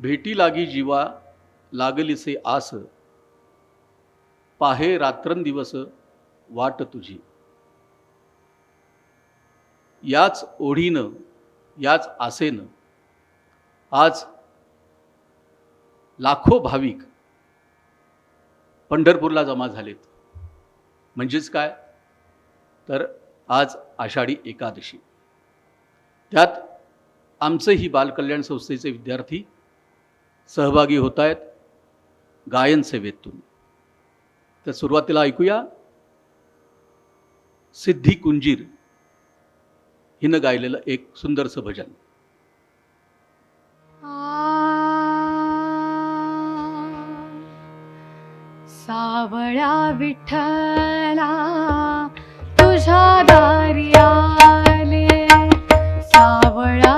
भेटी लागी जीवा लागलीसे आस. पाहे रात्रंदिवस वाट तुझी. याच ओढीनं याच आसेनं आज लाखो भाविक पंढरपूरला जमा झालेत. म्हणजेच काय? तर आज आषाढी एकादशी. त्यात आमचेही बालकल्याण संस्थेचे विद्यार्थी सहभागी होत आहेत गायनसेवेतून तर सुरुवातीला ऐकूया. सिद्धी कुंजीर हिनं गायलेलं एक सुंदरसं भजन. सावळा विठ्ठला तुझ्या दारी आले. सावळा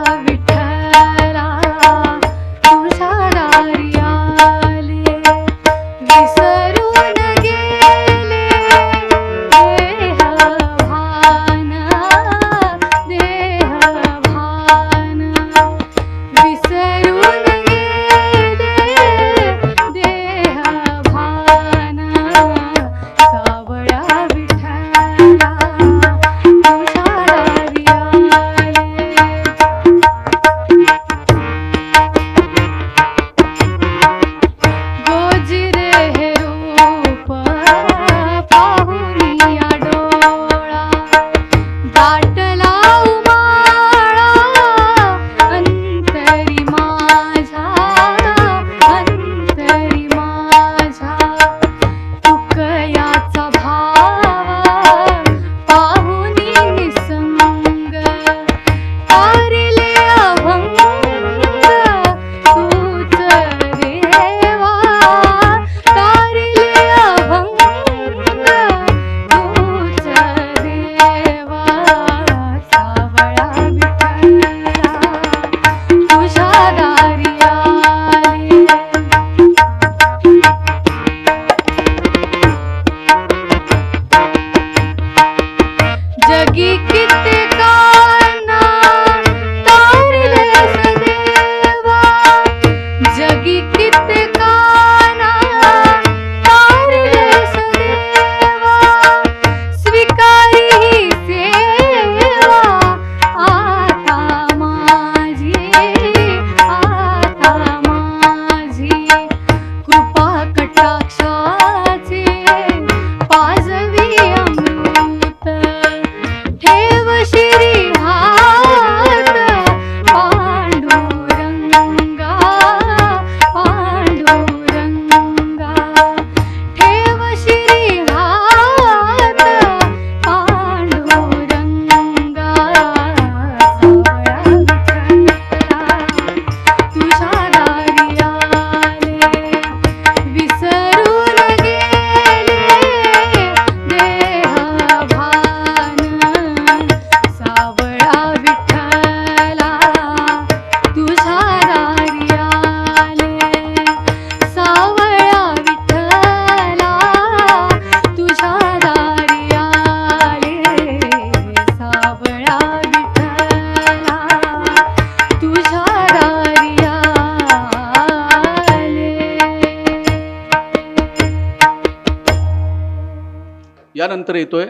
एकत्र येतोय.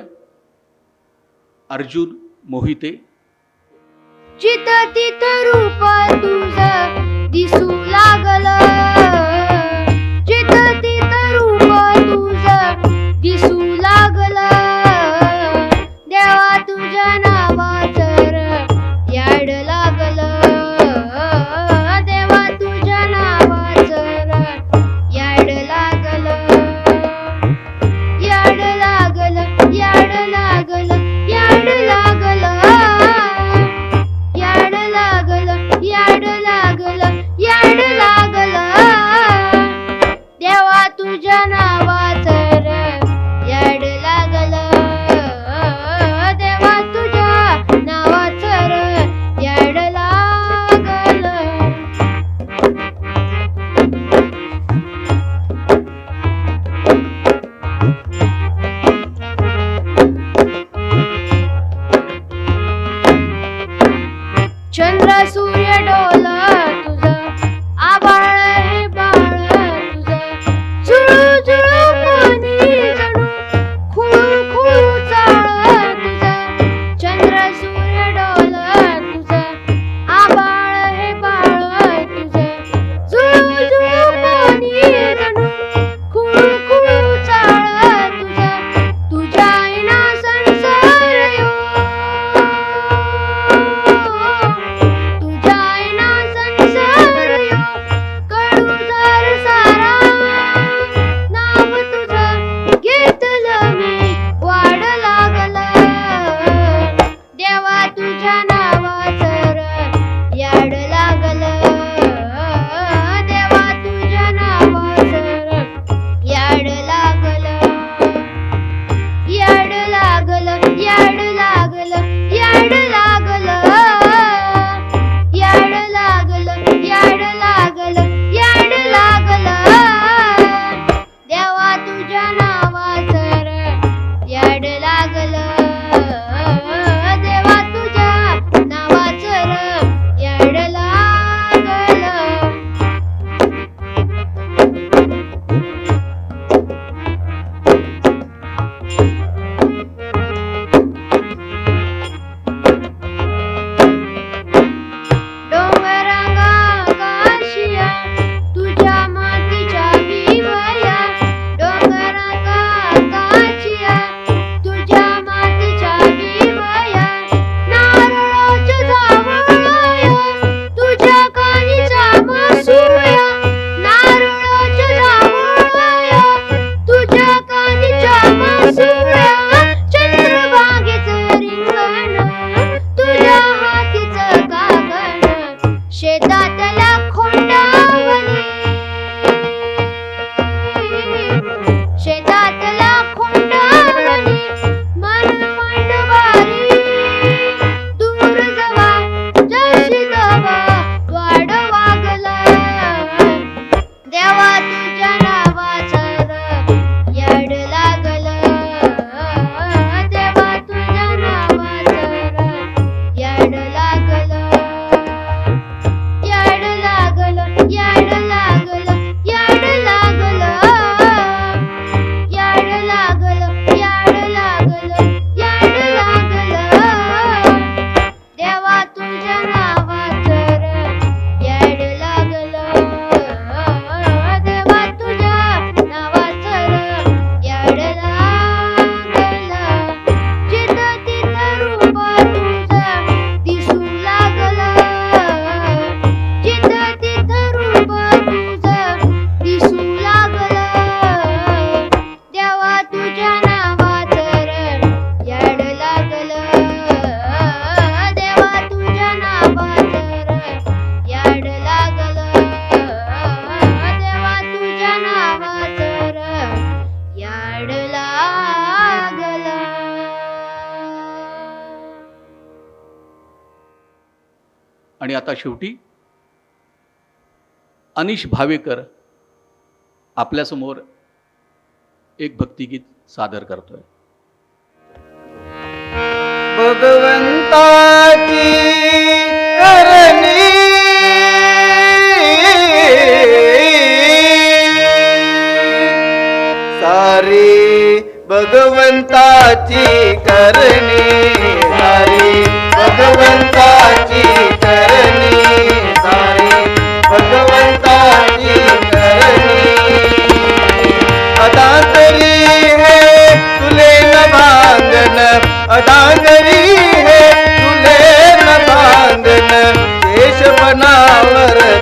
अर्जुन मोहिते. चित तिथ रूप तुझ दिसू लागलं. आणि आता शेवटी अनिश भावेकर आपल्यासमोर एक भक्तिगीत सादर करतोय. सारी भगवंताची करणी. सारे भगवंताची அவர்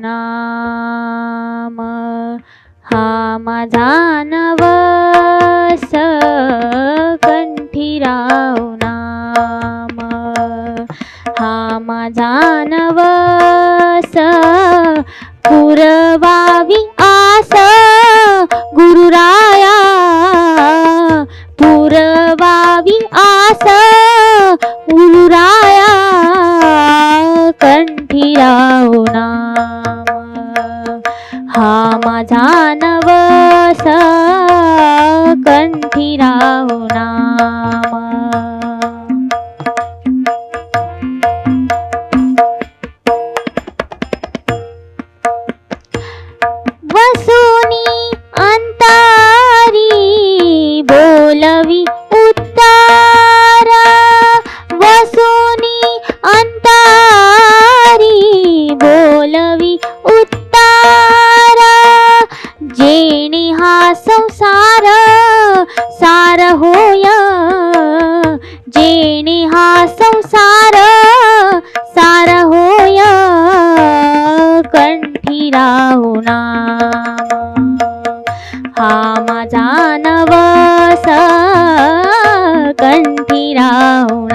नाम हा माझा नवस कंठी राव नाम. हा माझा नवस पुरवावी आस गुरुरा कंठी राव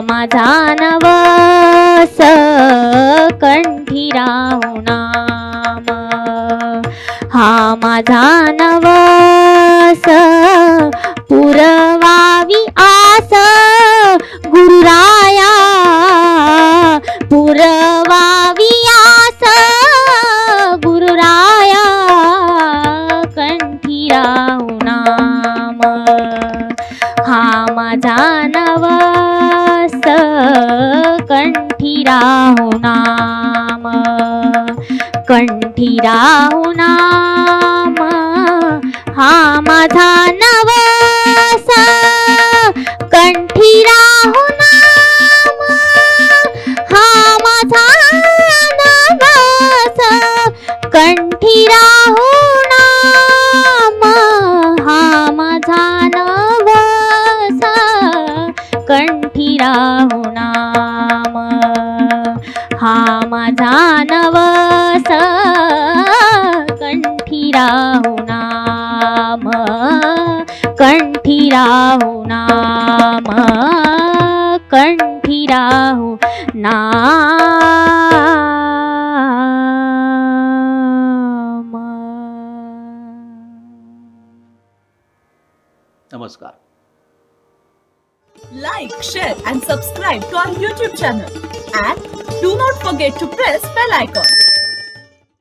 माझा नवस कंठी राहू हा माझा नवस पुरवावी आस। गुरुराया पुर राहू नाम. कंठी राहू नाम. हा माझा नवा नवस कंठी राहू नाम कंठी राहू नाम कंठी राहू नाम नमस्कार. Like, share, and subscribe to our YouTube channel. And do not forget to press bell icon.